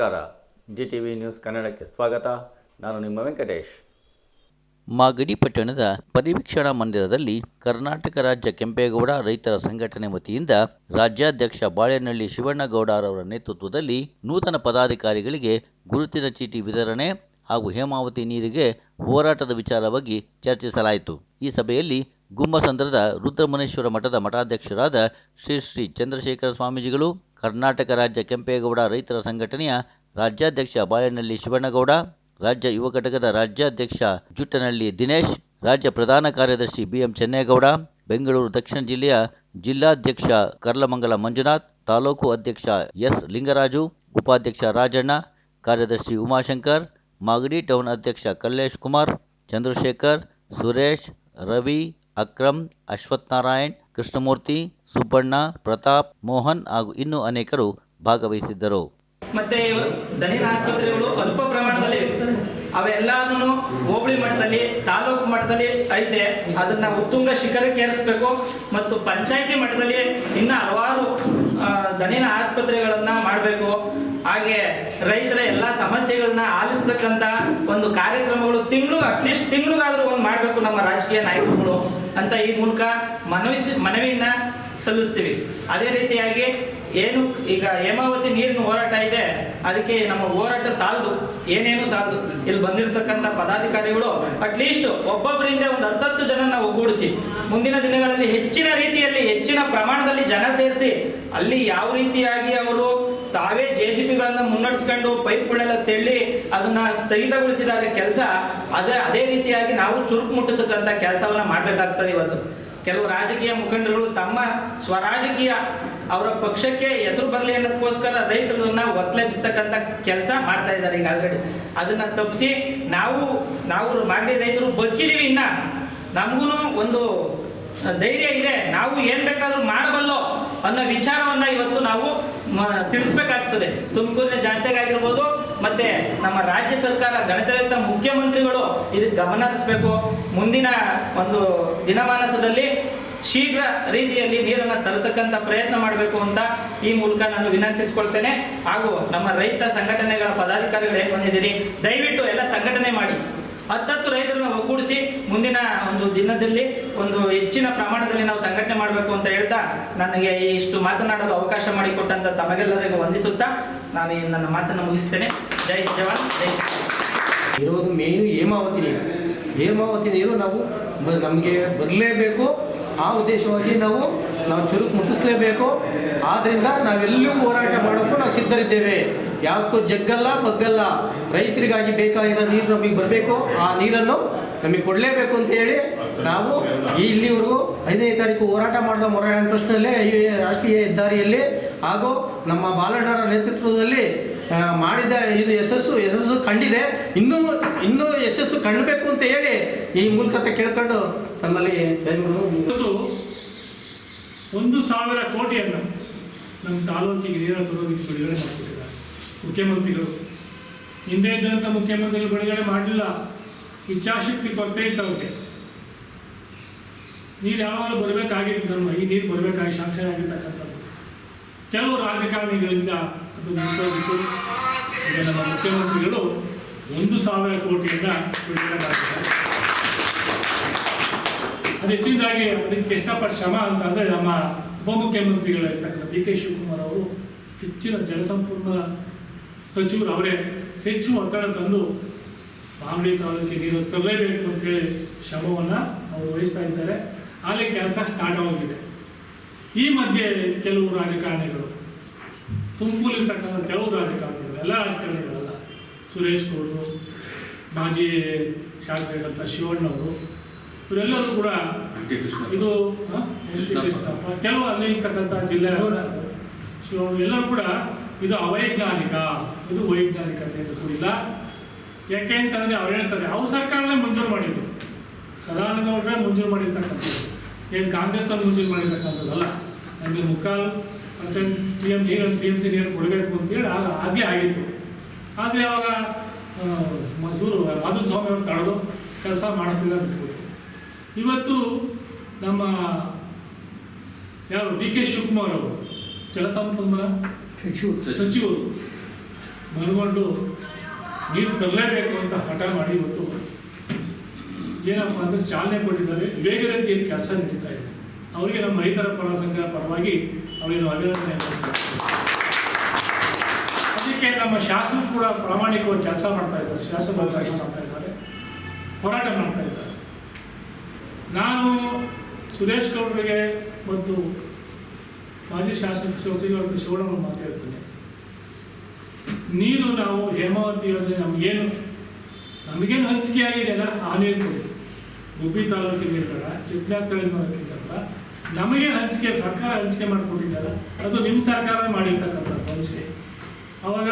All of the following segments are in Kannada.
ನಮಸ್ಕಾರ. ಜಿ ಟಿ ವಿ ನ್ಯೂಸ್ ಕನ್ನಡಕ್ಕೆ ಸ್ವಾಗತ. ನಾನು ನಿಮ್ಮ ವೆಂಕಟೇಶ್. ಮಾಗಡಿ ಪಟ್ಟಣದ ಪರಿವೀಕ್ಷಣಾ ಮಂದಿರದಲ್ಲಿ ಕರ್ನಾಟಕ ರಾಜ್ಯ ಕೆಂಪೇಗೌಡ ರೈತರ ಸಂಘಟನೆ ವತಿಯಿಂದ ರಾಜ್ಯಾಧ್ಯಕ್ಷ ಬಾಳೆನಹಳ್ಳಿ ಶಿವಣ್ಣಗೌಡರವರ ನೇತೃತ್ವದಲ್ಲಿ ನೂತನ ಪದಾಧಿಕಾರಿಗಳಿಗೆ ಗುರುತಿನ ಚೀಟಿ ವಿತರಣೆ ಹಾಗೂ ಹೇಮಾವತಿ ನೀರಿಗೆ ಹೋರಾಟದ ವಿಚಾರವಾಗಿ ಚರ್ಚಿಸಲಾಯಿತು. ಈ ಸಭೆಯಲ್ಲಿ ಗುಮ್ಮಸಂದ್ರದ ರುದ್ರಮುನೇಶ್ವರ ಮಠದ ಮಠಾಧ್ಯಕ್ಷರಾದ ಶ್ರೀ ಶ್ರೀ ಚಂದ್ರಶೇಖರ ಸ್ವಾಮೀಜಿಗಳು ಕರ್ನಾಟಕ ರಾಜ್ಯ ಕೆಂಪೇಗೌಡ ರೈತರ ಸಂಘಟನೆಯ ರಾಜ್ಯಾಧ್ಯಕ್ಷ ಬಾಳೆನಹಳ್ಳಿ ಶಿವಣ್ಣಗೌಡ, ರಾಜ್ಯ ಯುವ ಘಟಕದ ರಾಜ್ಯಾಧ್ಯಕ್ಷ ಜುಟ್ಟನಹಳ್ಳಿ ದಿನೇಶ್, ರಾಜ್ಯ ಪ್ರಧಾನ ಕಾರ್ಯದರ್ಶಿ ಬಿಎಂ ಚೆನ್ನೇಗೌಡ, ಬೆಂಗಳೂರು ದಕ್ಷಿಣ ಜಿಲ್ಲೆಯ ಜಿಲ್ಲಾಧ್ಯಕ್ಷ ಕರ್ಲಮಂಗಲ ಮಂಜುನಾಥ್, ತಾಲೂಕು ಅಧ್ಯಕ್ಷ ಎಸ್ ಲಿಂಗರಾಜು, ಉಪಾಧ್ಯಕ್ಷ ರಾಜಣ್ಣ, ಕಾರ್ಯದರ್ಶಿ ಉಮಾಶಂಕರ್, ಮಾಗಡಿ ಟೌನ್ ಅಧ್ಯಕ್ಷ ಕಲ್ಲೇಶ್ ಕುಮಾರ್, ಚಂದ್ರಶೇಖರ್, ಸುರೇಶ್, ರವಿ, ಅಕ್ರಮ್, ಅಶ್ವತ್ಥನಾರಾಯಣ್ ಕೃಷ್ಣಮೂರ್ತಿ, ಸುಬ್ಬಣ್ಣ, ಪ್ರತಾಪ್, ಮೋಹನ್ ಹಾಗೂ ಇನ್ನೂ ಅನೇಕರು ಭಾಗವಹಿಸಿದ್ದರು. ಮತ್ತೆ ದನಿನ ಆಸ್ಪತ್ರೆಗಳು ಅಲ್ಪ ಪ್ರಮಾಣದಲ್ಲಿ. ಅವೆಲ್ಲಾನು ಹೋಬಳಿ ಮಟ್ಟದಲ್ಲಿ, ತಾಲೂಕು ಮಟ್ಟದಲ್ಲಿ ಐತೆ. ಅದನ್ನ ಉತ್ತುಂಗ ಶಿಖರಕ್ಕೆ ಏರಿಸಬೇಕು ಮತ್ತು ಪಂಚಾಯಿತಿ ಮಟ್ಟದಲ್ಲಿ ಇನ್ನ ಹಲವಾರು ದನಿನ ಆಸ್ಪತ್ರೆಗಳನ್ನ ಮಾಡಬೇಕು. ಹಾಗೆ ರೈತರ ಎಲ್ಲ ಸಮಸ್ಯೆಗಳನ್ನ ಆಲಿಸ್ತಕ್ಕಂತ ಒಂದು ಕಾರ್ಯಕ್ರಮಗಳು ತಿಂಗಳು ಅಟ್ಲೀಸ್ಟ್ ತಿಂಗಳಿಗಾದ್ರೂ ಒಂದು ಮಾಡಬೇಕು ನಮ್ಮ ರಾಜಕೀಯ ನಾಯಕರುಗಳು ಅಂತ ಈ ಮೂಲಕ ಮನವಿ ಮನವಿಯನ್ನ ಸಲ್ಲಿಸ್ತೀವಿ. ಅದೇ ರೀತಿಯಾಗಿ ಏನು ಈಗ ಹೇಮಾವತಿ ನೀರಿನ ಹೋರಾಟ ಇದೆ, ಅದಕ್ಕೆ ನಮ್ಮ ಹೋರಾಟ ಸಾಲದು, ಏನೇನು ಸಾಲದು. ಇಲ್ಲಿ ಬಂದಿರತಕ್ಕಂಥ ಪದಾಧಿಕಾರಿಗಳು ಅಟ್ಲೀಸ್ಟ್ ಒಬ್ಬೊಬ್ಬರಿಂದ ಒಂದು ಹತ್ತತ್ತು ಜನ ಒಗ್ಗೂಡಿಸಿ, ಮುಂದಿನ ದಿನಗಳಲ್ಲಿ ಹೆಚ್ಚಿನ ರೀತಿಯಲ್ಲಿ ಹೆಚ್ಚಿನ ಪ್ರಮಾಣದಲ್ಲಿ ಜನ ಸೇರಿಸಿ, ಅಲ್ಲಿ ಯಾವ ರೀತಿಯಾಗಿ ಅವರು ತಾವೇ ಜೆ ಸಿ ಪಿಗಳನ್ನ ಮುನ್ನಡೆಸ್ಕೊಂಡು ಪೈಪ್ಗಳೆಲ್ಲ ತೆಳ್ಳಿ ಅದನ್ನ ಸ್ಥಗಿತಗೊಳಿಸಿದಾಗ ಕೆಲಸ, ಅದೇ ಅದೇ ರೀತಿಯಾಗಿ ನಾವು ಚುರುಕು ಮುಟ್ಟತಕ್ಕಂಥ ಕೆಲಸವನ್ನ ಮಾಡ್ಬೇಕಾಗ್ತದೆ ಇವತ್ತು. ಕೆಲವು ರಾಜಕೀಯ ಮುಖಂಡರುಗಳು ತಮ್ಮ ಸ್ವರಾಜಕೀಯ ಅವರ ಪಕ್ಷಕ್ಕೆ ಹೆಸರು ಬರಲಿ ಅನ್ನೋದಕ್ಕೋಸ್ಕರ ರೈತರನ್ನ ಒತ್ತಲೆಬ್ಸ್ತಕ್ಕಂಥ ಕೆಲಸ ಮಾಡ್ತಾ ಇದ್ದಾರೆ ಈಗ ಆಲ್ರೆಡಿ ಅದನ್ನ ತಪ್ಪಿಸಿ ನಾವು ನಾವು ಮಾಡಿ ರೈತರು ಬದುಕಿದೀವಿ ಇನ್ನ. ನಮಗೂ ಒಂದು ಧೈರ್ಯ ಇದೆ. ನಾವು ಏನ್ ಬೇಕಾದ್ರೂ ಮಾಡಬಲ್ಲೋ ಅನ್ನೋ ವಿಚಾರವನ್ನ ಇವತ್ತು ನಾವು ತಿಳಿಸ್ಬೇಕಾಗ್ತದೆ. ತುಮಕೂರಿನ ಜನತೆಗಾಗಿರ್ಬೋದು ಮತ್ತೆ ನಮ್ಮ ರಾಜ್ಯ ಸರ್ಕಾರ ಗಣಿತಯುಕ್ತ ಮುಖ್ಯಮಂತ್ರಿಗಳು ಇದಕ್ಕೆ ಗಮನ ಹರಿಸ್ಬೇಕು. ಮುಂದಿನ ಒಂದು ದಿನಮಾನಸದಲ್ಲಿ ಶೀಘ್ರ ರೀತಿಯಲ್ಲಿ ನೀರನ್ನು ತರತಕ್ಕಂಥ ಪ್ರಯತ್ನ ಮಾಡಬೇಕು ಅಂತ ಈ ಮೂಲಕ ನಾನು ವಿನಂತಿಸ್ಕೊಳ್ತೇನೆ. ಹಾಗೂ ನಮ್ಮ ರೈತ ಸಂಘಟನೆಗಳ ಪದಾಧಿಕಾರಿಗಳು ಏನು ಬಂದಿದ್ದೀರಿ, ದಯವಿಟ್ಟು ಎಲ್ಲ ಸಂಘಟನೆ ಮಾಡಿ. ಹತ್ತತ್ತು ರೈತರನ್ನ ಒಗ್ಗೂಡಿಸಿ ಮುಂದಿನ ಒಂದು ದಿನದಲ್ಲಿ ಒಂದು ಹೆಚ್ಚಿನ ಪ್ರಮಾಣದಲ್ಲಿ ನಾವು ಸಂಘಟನೆ ಮಾಡಬೇಕು ಅಂತ ಹೇಳ್ತಾ ನನಗೆ ಇಷ್ಟು ಮಾತನಾಡಲು ಅವಕಾಶ ಮಾಡಿಕೊಟ್ಟಂತ ತಮಗೆಲ್ಲರಿಗೂ ವಂದಿಸುತ್ತಾ ನಾನು ನನ್ನ ಮಾತನ್ನು ಮುಗಿಸ್ತೇನೆ. ಜೈ ಜವಾನ್, ಜೈ. ಇರೋದು ಮೇಯ್ನು ಹೇಮಾವತಿ ನೀರು. ಹೇಮಾವತಿ ನೀರು ನಾವು ನಮಗೆ ಬರಲೇಬೇಕು. ಆ ಉದ್ದೇಶವಾಗಿ ನಾವು ನಾವು ಚುರುಕು ಮುಟ್ಟಿಸಲೇಬೇಕು. ಆದ್ದರಿಂದ ನಾವೆಲ್ಲೂ ಹೋರಾಟ ಮಾಡೋಕ್ಕೂ ನಾವು ಸಿದ್ಧರಿದ್ದೇವೆ. ಯಾವುದಕ್ಕೂ ಜಗ್ಗಲ್ಲ ಬಗ್ಗಲ್ಲ ರೈತರಿಗಾಗಿ ಬೇಕಾಗಿರೋ ನೀರು ನಮಗೆ ಬರಬೇಕು. ಆ ನೀರನ್ನು ನಮಗೆ ಕೊಡಲೇಬೇಕು ಅಂತ ಹೇಳಿ ನಾವು ಇಲ್ಲಿವರೆಗೂ ಐದನೇ ತಾರೀಕು ಹೋರಾಟ ಮಾಡಿದ ಟ್ರಸ್ಟ್ನಲ್ಲೇ ಈ ರಾಷ್ಟ್ರೀಯ ಹೆದ್ದಾರಿಯಲ್ಲಿ ಹಾಗೂ ನಮ್ಮ ಬಾಲಣ್ಣರ ನೇತೃತ್ವದಲ್ಲಿ ಮಾಡಿದ ಇದು ಯಶಸ್ಸು ಯಶಸ್ಸು ಕಂಡಿದೆ. ಇನ್ನೂ ಇನ್ನೂ ಯಶಸ್ಸು ಕಂಡಬೇಕು ಅಂತ ಹೇಳಿ ಈ ಮೂಲಕ ಕೇಳ್ಕೊಂಡು ತಮ್ಮಲ್ಲಿ ಒಂದು ಸಾವಿರ ಕೋಟಿಯನ್ನು ನಮ್ಮ ತಾಲೂಕಿಗೆ ನೀರ ತರೋದಕ್ಕೆ ಬಿಡುಗಡೆ ಮಾಡಿಕೊಟ್ಟಿದ್ದಾರೆ ಮುಖ್ಯಮಂತ್ರಿಗಳು. ಹಿಂದೆ ಇದ್ದಂಥ ಮುಖ್ಯಮಂತ್ರಿಗಳು ಬಿಡುಗಡೆ ಮಾಡಲಿಲ್ಲ. ಇಚ್ಛಾಶಕ್ತಿ ಕೊರತೆ ಇತ್ತು ಅವ್ರಿಗೆ ನೀರು ಯಾವಾಗಲೂ ಬರಬೇಕಾಗಿತ್ತು ನಮ್ಮ ಈ ನೀರು ಬರಬೇಕಾಗಿ ಸಾಕ್ಷರ ಆಗಿರ್ತಕ್ಕಂಥದ್ದು. ಕೆಲವು ರಾಜಕಾರಣಿಗಳಿಂದ ಅದು ಮುಂದೋಗಿತ್ತು ನಮ್ಮ ಮುಖ್ಯಮಂತ್ರಿಗಳು ಒಂದು ಸಾವಿರ ಕೋಟಿಯಿಂದ ಬಿಡುಗಡೆ ಅದು ಹೆಚ್ಚಿನದಾಗಿ ಅದಕ್ಕೆ ಇಷ್ಟಪಟ್ಟ ಶ್ರಮ ಅಂತಂದರೆ ನಮ್ಮ ಉಪಮುಖ್ಯಮಂತ್ರಿಗಳಿರ್ತಕ್ಕಂಥ ಡಿ ಕೆ ಶಿವಕುಮಾರ್ ಅವರು ಹೆಚ್ಚಿನ ಜಲಸಂಪನ್ಮೂಲ ಸಚಿವರು ಅವರೇ ಹೆಚ್ಚು ಒತ್ತಡ ತಂದು ಮಾಗಡಿ ತಾಲೂಕಿಗೆ ನೀರು ತರಲೇಬೇಕು ಅಂತೇಳಿ ಶ್ರಮವನ್ನು ಅವರು ವಹಿಸ್ತಾ ಇದ್ದಾರೆ. ಅಲ್ಲಿ ಕೆಲಸ ಸ್ಟಾರ್ಟ್ ಆಗೋಗಿದೆ. ಈ ಮಧ್ಯೆ ಕೆಲವು ರಾಜಕಾರಣಿಗಳು ತುಮಕೂರಿರ್ತಕ್ಕಂಥ ಕೆಲವು ರಾಜಕಾರಣಿಗಳು ಎಲ್ಲ ರಾಜಕಾರಣಿಗಳಲ್ಲ ಸುರೇಶ್ ಗೌಡರು ಮಾಜಿ ಶಾಸಕರಾದಂಥ ಶಿವಣ್ಣವರು ಇವರೆಲ್ಲರೂ ಕೂಡ ಇದು ಕೆಲವು ಅಲ್ಲಿ ಇರ್ತಕ್ಕಂಥ ಜಿಲ್ಲೆ ಶಿವಣ್ಣ ಎಲ್ಲರೂ ಕೂಡ ಇದು ಅವೈಜ್ಞಾನಿಕ, ಇದು ವೈಜ್ಞಾನಿಕತೆಯಿಂದ ಕೂಡಿಲ್ಲ. ಯಾಕೆ ಅಂತಂದರೆ ಅವ್ರು ಹೇಳ್ತಾರೆ, ಅವ್ರ ಸರ್ಕಾರನೇ ಮಂಜೂರು ಮಾಡಿದ್ದು. ಸದಾನಂದ ಗೌಡ್ರೆ ಮಂಜೂರು ಮಾಡಿರ್ತಕ್ಕಂಥದ್ದು. ಏನು ಕಾಂಗ್ರೆಸ್ನವ್ರು ಮಂಜೂರು ಮಾಡಿರ್ತಕ್ಕಂಥದ್ದಲ್ಲ ನಮಗೆ ಮುಕ್ಕಾಲು ಪರ್ಸೆಂಟ್ ಟಿ ಎಂ ನೀರು ಟಿ ಎಂ ಸಿ ನೀರು ಕೊಡಬೇಕು ಅಂತೇಳಿ ಆಗ ಆಗಲೇ ಆಗಿತ್ತು. ಆದರೆ ಅವಾಗ ಮಸೂರು ಮಾಧು ಸ್ವಾಮಿ ಅವ್ರು ತಡೆದು ಕೆಲಸ ಮಾಡಿಸ್ತಿಲ್ಲ ಇವತ್ತು ನಮ್ಮ ಯಾರು ಡಿ ಕೆ ಶಿವಕುಮಾರ್ ಅವರು ಜಲಸಂಪನ್ಮೂಲ ಸಚಿವರು. ಮನಗೊಂಡು ನೀರು ತರಲೇಬೇಕು ಅಂತ ಹಠ ಮಾಡಿ ಇವತ್ತು ಏನಪ್ಪ ಅಂದರೆ ಚಾಲನೆ ಕೊಟ್ಟಿದ್ದಾರೆ. ಏನು ಕೆಲಸ ನಡೀತಾ ಇದೆ. ಅವರಿಗೆ ನಮ್ಮ ರೈತರ ಪರ ಸಂಘದ ಪರವಾಗಿ ಅವರಿಗೆ ಅಭಿನಂದನೆ. ಅದಕ್ಕೆ ನಮ್ಮ ಶಾಸಕರು ಕೂಡ ಪ್ರಾಮಾಣಿಕವಾಗಿ ಕೆಲಸ ಮಾಡ್ತಾ ಇದ್ದಾರೆ. ಶಾಸಕರು ಮಾಡ್ತಾ ಇದ್ದಾರೆ. ಹೋರಾಟ ಮಾಡ್ತಾ ಇದ್ದಾರೆ. ನಾನು ಸುರೇಶ್ ಗೌಡರಿಗೆ ಮತ್ತು ಮಾಜಿ ಶಾಸಕ ಸಚಿವರಾದ ಶಿವಣ್ಣ ಮಾತಾಡ್ತೀನಿ ನೀರು ನಾವು ಹೇಮಾವತಿ ಯೋಜನೆ ನಮಗೇನು ನಮಗೇನು ಹಂಚಿಕೆ ಆಗಿದೆಯಲ್ಲ ಆ ನೀರು ಕೊಡಿ. ಗುಬ್ಬಿ ತಾಲೂಕಿಗೆ ಇರಲ್ಲ ಚಿಕ್ಕನಾಗ್ ತಾಲೂಕಿಲ್ಲ ನಮಗೆ ಹಂಚಿಕೆ, ಸರ್ಕಾರ ಹಂಚಿಕೆ ಮಾಡಿಕೊಟ್ಟಿದ್ದಲ್ಲ ಅದು ನಿಮ್ಮ ಸರ್ಕಾರ ಮಾಡಿರ್ತಕ್ಕಂಥದ್ದು ಹಂಚಿಕೆ. ಅವಾಗ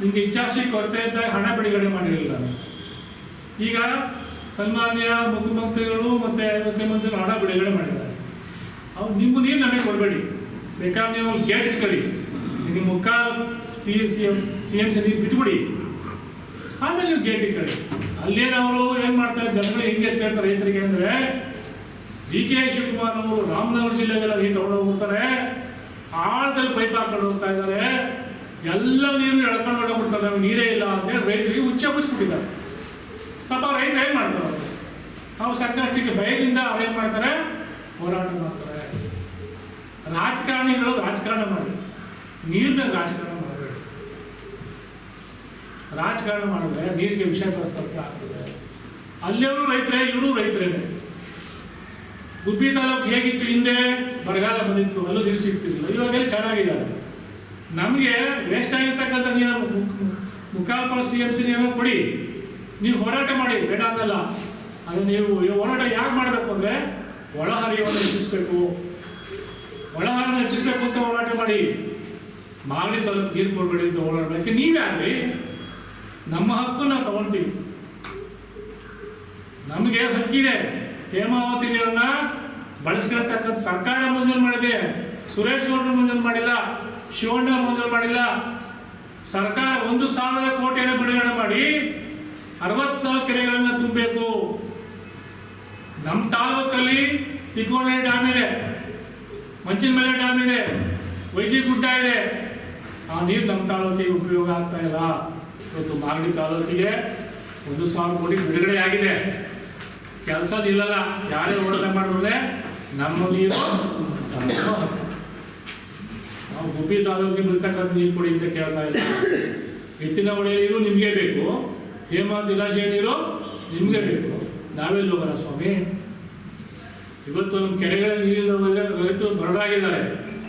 ನಿಮ್ಗೆ ಇಚ್ಛಾಶಿ ಕೊರತೆ ಇದ್ದಾಗ ಹಣ ಬಿಡುಗಡೆ ಮಾಡಿರಲಿಲ್ಲ. ಈಗ ಸನ್ಮಾನ್ಯ ಮುಖ್ಯಮಂತ್ರಿಗಳು ಮತ್ತೆ ಮುಖ್ಯಮಂತ್ರಿಗಳು ಹಣ ಬಿಡುಗಡೆ ಮಾಡಿದ್ದಾರೆ. ಅವ್ರು ನಿಮ್ಮ ನೀರು ನಮಗೆ ಕೊಡಬೇಡಿ. ಬೇಕಾದ್ರೆ ನೀವು ಗೇಟ್ ಇಟ್ಕೊಳ್ಳಿ. ನಿಮ್ಮ ಮುಖ T C M T M C ನೀರು ಬಿಟ್ಬಿಡಿ. ಆಮೇಲೆ ನೀವು ಗೇಟ್ ಇಟ್ಕೊಳ್ಳಿ. ಅಲ್ಲೇನು ಅವರು ಏನು ಮಾಡ್ತಾರೆ? ಜನಗಳು ಹೆಂಗೆ ಎತ್ಕೊಳ್ತಾರೆ ರೈತರಿಗೆ ಅಂದರೆ, ಡಿ ಕೆ ಶಿವಕುಮಾರ್ ಅವರು ರಾಮನಗರ ಜಿಲ್ಲೆಗೆಲ್ಲ ನೀರು ತಗೊಂಡು ಹೋಗ್ತಾರೆ ಆಳದಲ್ಲಿ ಪೈಪ್ ಹಾಕೊಂಡು ಹೋಗ್ತಾ ಇದ್ದಾರೆ. ಎಲ್ಲ ನೀರು ಎಳ್ಕೊಂಡು ಹೊಡೋಗ್ಬಿಡ್ತಾರೆ ನಮ್ಗೆ ನೀರೇ ಇಲ್ಲ ಅಂತೇಳಿ ರೈತರಿಗೆ ಉಚ್ಚಬಿಸ್ಬಿಟ್ಟಿದ್ದಾರೆ ಪಾಪ ರೈತರು ಏನು ಮಾಡ್ತಾರೆ? ಅವ್ರು ಸಂಕಷ್ಟಕ್ಕೆ ಭಯದಿಂದ ಅವ್ರು ಏನು ಮಾಡ್ತಾರೆ? ಹೋರಾಟ ಮಾಡ್ತಾರೆ. ರಾಜಕಾರಣಿಗಳು ರಾಜಕಾರಣ ಮಾಡಿ. ನೀರಿನಾಗ ರಾಜಕಾರಣ ಮಾಡಬೇಡಿ. ರಾಜಕಾರಣ ಮಾಡಿದ್ರೆ ನೀರಿಗೆ ವಿಷಯ ಪ್ರಸ್ತಾಪ ಆಗ್ತದೆ. ಅಲ್ಲಿಯವರು ರೈತರೇ ಇವರು ರೈತರೇನೆ ಗುಬ್ಬಿ ತಾಲೂಕು ಹೇಗಿತ್ತು ಹಿಂದೆ? ಬರಗಾಲ ಬಂದಿತ್ತು, ಅಲ್ಲೂ ನೀರು ಸಿಗ್ತಿರ್ಲಿಲ್ಲ. ಇವಾಗೆಲ್ಲ ಚೆನ್ನಾಗಿದ್ದಾರೆ. ನಮಗೆ ವೇಸ್ಟ್ ಆಗಿರ್ತಕ್ಕಂಥ ನೀರನ್ನು ಮುಕ್ಕಾಲು ಪಾಸ್ ಟಿ ಎಂ ಸಿ ನೀರನ್ನು ಕೊಡಿ. ನೀವು ಹೋರಾಟ ಮಾಡಿ, ಬೇಡ ಅಂತಲ್ಲ ಅದು ನೀವು ಹೋರಾಟ ಯಾಕೆ ಮಾಡಬೇಕು ಅಂದರೆ ಒಳಹರಿವನ್ನು ಹೆಚ್ಚಿಸ್ಬೇಕು. ಒಳಹರಿವನ್ನು ಹೆಚ್ಚಿಸ್ಬೇಕು ಅಂತ ಹೋರಾಟ ಮಾಡಿ. ಮಾಗಡಿ ತಲು, ನೀರು ಕೊಡಬೇಡಿ ಅಂತ ಹೋರಾಟ ನೀವೇ ನೀವ್ಯಾರ್ರಿ ನಮ್ಮ ಹಕ್ಕು ನಾವು ತಗೊಳ್ತೀವಿ ನಮಗೆ ಹಕ್ಕಿದೆ. ಹೇಮಾವತಿ ನೀರನ್ನ ಬಳಸ್ಕೊಳ್ತಕ್ಕಂಥ ಸರ್ಕಾರ ಮಂಜೂರು ಮಾಡಿದೆ. ಸುರೇಶ್ ಗೌಡರು ಮಂಜೂರು ಮಾಡಿಲ್ಲ. ಶಿವಣ್ಣ ಮಂಜೂರು ಮಾಡಿಲ್ಲ. ಸರ್ಕಾರ ಒಂದು ಸಾವಿರ ಕೋಟಿಯನ್ನು ಬಿಡುಗಡೆ ಮಾಡಿ ಅರವತ್ನಾಲ್ಕು ಕೆರೆಗಳನ್ನು ತುಂಬಬೇಕು. ನಮ್ಮ ತಾಲೂಕಲ್ಲಿ ತಿಕೋಣೆ ಡ್ಯಾಮ್ ಇದೆ. ಮಂಚಿನ ಮೇಲೆ ಡ್ಯಾಮ್ ಇದೆ. ವೈಜಿ ಗುಡ್ಡ ಇದೆ. ಆ ನೀರು ನಮ್ಮ ತಾಲೂಕಿಗೆ ಉಪಯೋಗ ಆಗ್ತಾ ಇಲ್ಲ. ಇವತ್ತು ಮಾಗಡಿ ತಾಲೂಕಿಗೆ ಒಂದು ಸಾವಿರ ಕೋಟಿ ಬಿಡುಗಡೆ ಆಗಿದೆ. ಕೆಲಸ ನಿಲ್ಲಲ್ಲ ಯಾರೇ ಓಡನೆ ಮಾಡಿದ್ರೆ ನಮ್ಮ ನೀರು. ನಾವು ಗುಬ್ಬಿ ತಾಲೂಕಿಗೆ ಬರ್ತಕ್ಕಂಥ ನೀರು ಕೊಡಿ ಅಂತ ಕೇಳ್ತಾ ಇಲ್ಲ ಎತ್ತಿನ ಹೊಳೆ ನೀರು ನಿಮಗೆ ಬೇಕು. ಹೇಮಾ ಜಲಾಶಯ ನೀರು ನಿಮಗೆ ಬೇಕು. ನಾವೆಲ್ಲ ಹೋಗೋಣ ಸ್ವಾಮಿ. ಇವತ್ತು ನಮ್ಮ ಕೆರೆಗಳಲ್ಲಿ ನೀರಿಲ್ಲ ಹೋದ್ರೆ ರೈತರು ಬರಡಾಗಿದ್ದಾರೆ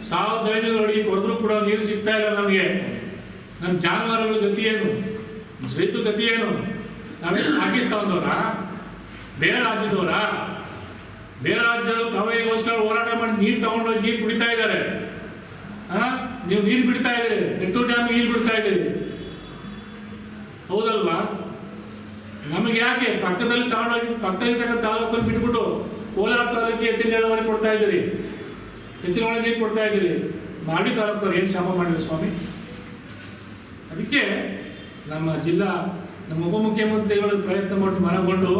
ಸಾವಿರದ ಐನೂರು ಅಡಿ ಕೊರೆದ್ರೂ ಕೂಡ ನೀರು ಸಿಗ್ತಾ ಇಲ್ಲ ನಮಗೆ. ನಮ್ಮ ಜಾನುವಾರುಗಳ ಗತಿ ಏನು? ರೈತರ ಗತಿ ಏನು? ನಾವೇ ಪಾಕಿಸ್ತಾನದವರ? ಬೇರೆ ರಾಜ್ಯದವರ? ಬೇರೆ ರಾಜ್ಯಗಳು ಕಾವೇರಿಗೋಸ್ಕರ ಹೋರಾಟ ಮಾಡಿ ನೀರು ತಗೊಂಡೋಗಿ ನೀರು ಕುಡಿತಾ ಇದ್ದಾರೆ. ಹಾಂ ನೀವು ನೀರು ಬಿಡ್ತಾ ಇದ್ದೀರಿ. ನೆಟ್ಟೂರು ಡ್ಯಾಮ್ ನೀರು ಬಿಡ್ತಾ ಇದ್ದೀರಿ. ಹೌದಲ್ವಾ? ನಮಗೆ ಯಾಕೆ? ಪಕ್ಕದಲ್ಲಿ ತಗೊಂಡೋಗಿ ಪಕ್ಕದಲ್ಲಿ ತಗೊಂಡು ತಾಲೂಕಲ್ಲಿ ಬಿಟ್ಬಿಟ್ಟು ಕೋಲಾರ ತಾಲೂಕಿಗೆ ಎತ್ತಿನ ನೀರಾವರಿ ಕೊಡ್ತಾ ಇದ್ದೀರಿ. ಎತ್ತಿನ ಒಳಗೆ ನೀರು ಕೊಡ್ತಾ ಇದ್ದೀರಿ? ಮಾಡಿ ತಾಲೂಕವ್ರು ಏನು ಶ್ರಮ ಮಾಡಿದ್ರು ಸ್ವಾಮಿ? ಅದಕ್ಕೆ ನಮ್ಮ ಜಿಲ್ಲಾ ನಮ್ಮ ಉಪಮುಖ್ಯಮಂತ್ರಿಗಳು ಪ್ರಯತ್ನ ಮಾಡಿ ಮನಗೊಂಡು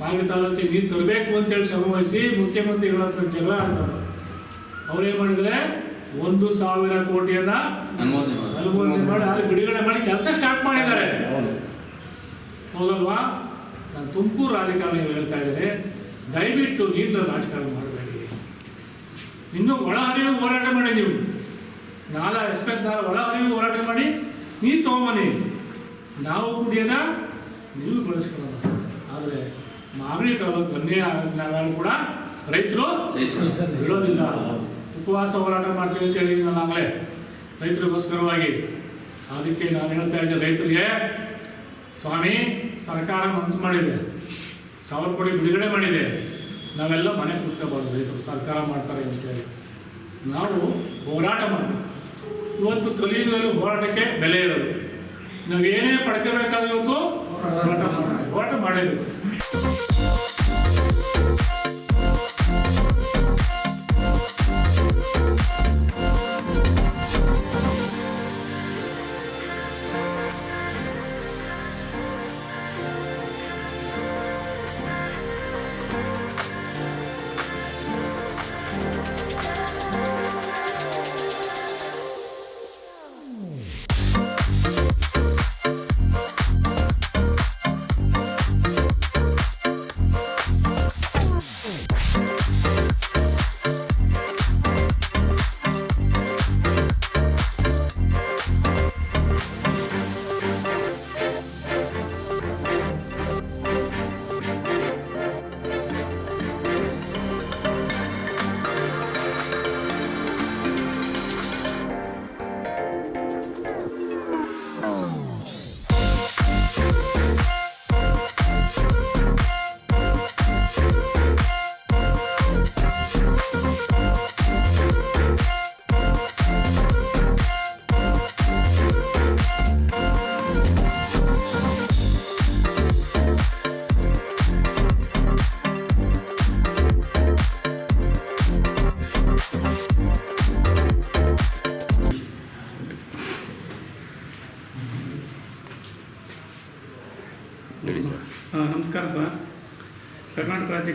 ಮಾಗಡಿ ತಾಲೂಕಿಗೆ ನೀರು ತರಬೇಕು ಅಂತೇಳಿ ಶ್ರಮ ವಹಿಸಿ ಮುಖ್ಯಮಂತ್ರಿಗಳ ಹತ್ರ ಜಗಳ ಆಡ್ತಾರೆ. ಅವ್ರೇನು ಮಾಡಿದ್ರೆ ಒಂದು ಸಾವಿರ ಕೋಟಿಯನ್ನ ಅನುಮೋದನೆ ಮಾಡಿ ಅಲ್ಲಿ ಬಿಡುಗಡೆ ಮಾಡಿ ಕೆಲಸ ಸ್ಟಾರ್ಟ್ ಮಾಡಿದ್ದಾರೆ. ಹೌದಲ್ವಾ? ನಾನು ತುಮಕೂರು ರಾಜಕಾರಣಿಗಳು ಹೇಳ್ತಾ ಇದ್ದಾರೆ. ದಯವಿಟ್ಟು ನೀರಿನ ರಾಜಕಾರಣ ಮಾಡಬೇಡಿ. ಇನ್ನು ಒಳಹರಿವು ಹೋರಾಟ ಮಾಡಿ ನೀವು. ನಾಲ ಎಕ್ಸ್ಪ್ರೆಸ್ ನಾಲ ಒಳಹರಿವು ಹೋರಾಟ ಮಾಡಿ ನೀರು ತೊಗೊಂಬನ್ನಿ. ನಾವು ಕುಡಿಯೋದ ನೀವು ಬಳಸ್ಕೊಳ್ಳೋಣ. ಆದರೆ ಮಾಗಡಿ ತಾಲೂಕು ಗಣ್ಯ ನಾವೆಲ್ಲ ಕೂಡ ರೈತರು ಬಿಡೋದಿಲ್ಲ ಉಪವಾಸ ಹೋರಾಟ ಮಾಡ್ತೀವಿ ಅಂತ ಹೇಳಿದ್ದೀನಿ ನಾನು ರೈತರಿಗೋಸ್ಕರವಾಗಿ. ಅದಕ್ಕೆ ನಾನು ಹೇಳ್ತಾ ಇದ್ದೆ ರೈತರಿಗೆ, ಸ್ವಾಮಿ ಸರ್ಕಾರ ಮನಸ್ಸು ಮಾಡಿದೆ. ಸಾವಿರ ಕೋಟಿ ಬಿಡುಗಡೆ ಮಾಡಿದೆ. ನಾವೆಲ್ಲ ಮನೆ ಕೂತ್ಕೋಬಾರ್ದು, ರೈತರು ಸರ್ಕಾರ ಮಾಡ್ತಾರೆ ಅಂತೇಳಿ ನಾವು ಹೋರಾಟ ಮಾಡಬೇಕು. ಇವತ್ತು ಕಲಿಯುಗದಲ್ಲಿ ಹೋರಾಟಕ್ಕೆ ಬೆಲೆ ಇರೋದು. ನಾವು ಏನೇ ಪಡ್ಕೋಬೇಕಾದ್ರೆ ಹೋರಾಟ ಹೋರಾಟ ಮಾಡಲೇಬೇಕು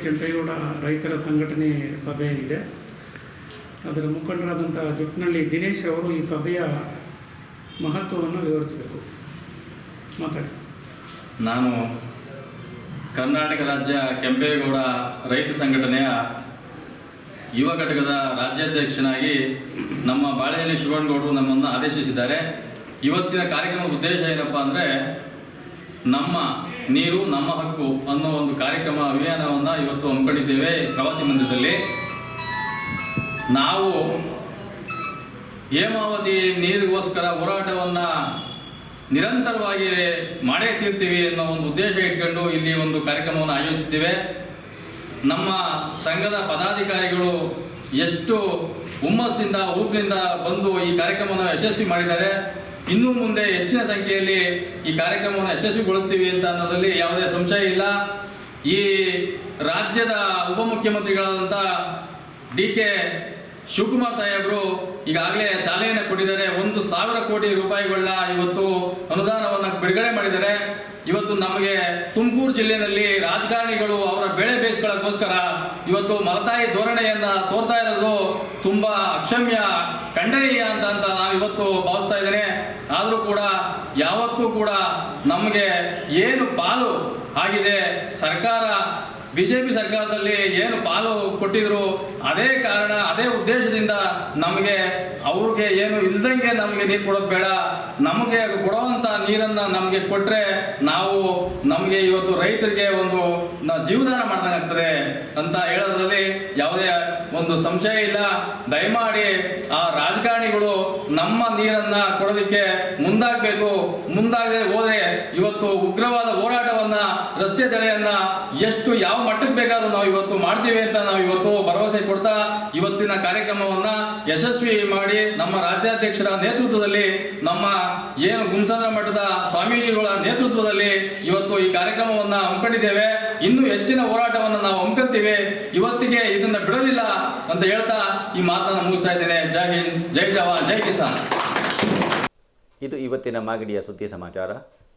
ಕೆಂಪೇಗೌಡ ರೈತರ ಸಂಘಟನೆ ಸಭೆ ಇದೆ. ಅದರ ಮುಖಂಡರಾದಂಥ ಜುಟ್ನಳ್ಳಿ ದಿನೇಶ್ ಅವರು ಈ ಸಭೆಯ ಮಹತ್ವವನ್ನು ವಿವರಿಸಬೇಕು. ಮಾತಾಡಿ. ನಾನು ಕರ್ನಾಟಕ ರಾಜ್ಯ ಕೆಂಪೇಗೌಡ ರೈತ ಸಂಘಟನೆಯ ಯುವ ಘಟಕದ ರಾಜ್ಯಾಧ್ಯಕ್ಷನಾಗಿ ನಮ್ಮ ಬಾಳೆಹಳ್ಳಿ ಶಿವಣ್ಣಗೌಡರು ನಮ್ಮನ್ನು ಆದೇಶಿಸಿದ್ದಾರೆ. ಇವತ್ತಿನ ಕಾರ್ಯಕ್ರಮದ ಉದ್ದೇಶ ಏನಪ್ಪ ಅಂದರೆ ನಮ್ಮ ನೀರು ನಮ್ಮ ಹಕ್ಕು ಅನ್ನೋ ಒಂದು ಕಾರ್ಯಕ್ರಮ ಅಭಿಯಾನವನ್ನು ಇವತ್ತು ಹಮ್ಮಿಕೊಂಡಿದ್ದೇವೆ ಪ್ರವಾಸಿ ಮಂದಿರದಲ್ಲಿ. ನಾವು ಹೇಮಾವತಿ ನೀರಿಗೋಸ್ಕರ ಹೋರಾಟವನ್ನು ನಿರಂತರವಾಗಿ ಮಾಡೇ ತೀರ್ತೀವಿ ಅನ್ನೋ ಒಂದು ಉದ್ದೇಶ ಇಟ್ಕೊಂಡು ಇಲ್ಲಿ ಒಂದು ಕಾರ್ಯಕ್ರಮವನ್ನು ಆಯೋಜಿಸಿದ್ದೇವೆ. ನಮ್ಮ ಸಂಘದ ಪದಾಧಿಕಾರಿಗಳು ಎಷ್ಟು ಹುಮ್ಮಸ್ಸಿಂದ ಊಪಿನಿಂದ ಬಂದು ಈ ಕಾರ್ಯಕ್ರಮವನ್ನು ಯಶಸ್ವಿ ಮಾಡಿದ್ದಾರೆ. ಇನ್ನು ಮುಂದೆ ಹೆಚ್ಚಿನ ಸಂಖ್ಯೆಯಲ್ಲಿ ಈ ಕಾರ್ಯಕ್ರಮವನ್ನು ಯಶಸ್ವಿಗೊಳಿಸ್ತೀವಿ ಅಂತ ಅನ್ನೋದ್ರಲ್ಲಿ ಯಾವುದೇ ಸಂಶಯ ಇಲ್ಲ. ಈ ರಾಜ್ಯದ ಉಪಮುಖ್ಯಮಂತ್ರಿಗಳಾದಂಥ ಡಿ ಕೆ ಶಿವಕುಮಾರ್ ಸಾಹೇಬರು ಈಗಾಗಲೇ ಚಾಲನೆಯನ್ನು ಕೊಟ್ಟಿದ್ದಾರೆ. ಒಂದು ಸಾವಿರ ಕೋಟಿ ರೂಪಾಯಿಗಳನ್ನ ಇವತ್ತು ಅನುದಾನವನ್ನು ಬಿಡುಗಡೆ ಮಾಡಿದ್ದಾರೆ. ಇವತ್ತು ನಮಗೆ ತುಮಕೂರು ಜಿಲ್ಲೆಯಲ್ಲಿ ರಾಜಕಾರಣಿಗಳು ಅವರ ಬೆಳೆ ಬೇಸ್ಗಳಕ್ಕೋಸ್ಕರ ಇವತ್ತು ಮಲತಾಯಿ ಧೋರಣೆಯನ್ನು ತೋರ್ತಾ ಇರೋದು ತುಂಬಾ ಅಕ್ಷಮ್ಯ ಖಂಡನೀಯ ಅಂತ ಅಂತ ನಾವು ಇವತ್ತು ಭಾವಿಸ್ತಾ ಯಾವತ್ತೂ ಕೂಡ ನಮಗೆ ಏನು ಪಾಲು ಆಗಿದೆ, ಸರ್ಕಾರ ಬಿ ಜೆ ಪಿ ಸರ್ಕಾರದಲ್ಲಿ ಏನು ಪಾಲು ಕೊಟ್ಟಿದ್ರು ಅದೇ ಕಾರಣ, ಅದೇ ಉದ್ದೇಶದಿಂದ ನಮಗೆ ಅವ್ರಿಗೆ ಏನು ಇಲ್ದಂಗೆ ನಮಗೆ ನೀರು ಕೊಡೋದು ಬೇಡ, ನಮಗೆ ಕೊಡುವಂತ ನೀರನ್ನ ನಮಗೆ ಕೊಟ್ರೆ ನಾವು ನಮಗೆ ಇವತ್ತು ರೈತರಿಗೆ ಒಂದು ಜೀವದಾನ ಮಾಡ್ದಂಗಾಗ್ತದೆ ಅಂತ ಹೇಳೋದ್ರಲ್ಲಿ ಯಾವುದೇ ಒಂದು ಸಂಶಯ ಇಲ್ಲ. ದಯಮಾಡಿ ಆ ರಾಜಕಾರಣಿಗಳು ನಮ್ಮ ನೀರನ್ನ ಕೊಡೋದಕ್ಕೆ ಮುಂದಾಗಬೇಕು ಮುಂದಾಗದೆ ಹೋದ್ರೆ ಇವತ್ತು ಉಗ್ರವಾದ ಹೋರಾಟವನ್ನ, ರಸ್ತೆ ತಡೆಯನ್ನ ಎಷ್ಟು ಯಾವ ಮಟ್ಟಕ್ಕೆ ಬೇಕಾದ್ರೂ ನಾವು ಇವತ್ತು ಮಾಡ್ತೀವಿ ಅಂತ ನಾವು ಇವತ್ತು ಭರವಸೆ ಕೊಡ್ತಾ ಇವತ್ತಿನ ಕಾರ್ಯಕ್ರಮವನ್ನ ಯಶಸ್ವಿ ಮಾಡಿ ನಮ್ಮ ರಾಜ್ಯಾಧ್ಯಕ್ಷರ ನೇತೃತ್ವದಲ್ಲಿ, ನಮ್ಮ ಏನು ಗುಂಸಂದ್ರ ಮಠದ ಸ್ವಾಮೀಜಿಗಳ ನೇತೃತ್ವದಲ್ಲಿ ಇವತ್ತು ಈ ಕಾರ್ಯಕ್ರಮವನ್ನ ಹಮ್ಮಿಕೊಂಡಿದ್ದೇವೆ. ಇನ್ನೂ ಹೆಚ್ಚಿನ ಹೋರಾಟವನ್ನು ನಾವು ಹಮ್ಮಿಕೊಳ್ತೀವಿ ಇವತ್ತಿಗೆ ಇದನ್ನ ಬಿಡಲಿಲ್ಲ ಅಂತ ಹೇಳ್ತಾ ಈ ಮಾತನ್ನ ಮುಗಿಸ್ತಾ ಇದ್ದೇನೆ. ಜೈ ಹಿಂದ್, ಜೈ ಜವಾನ್, ಜೈ ಕಿಸಾನ್. ಇದು ಇವತ್ತಿನ ಮಾಗಡಿಯ ಸುದ್ದಿ ಸಮಾಚಾರ.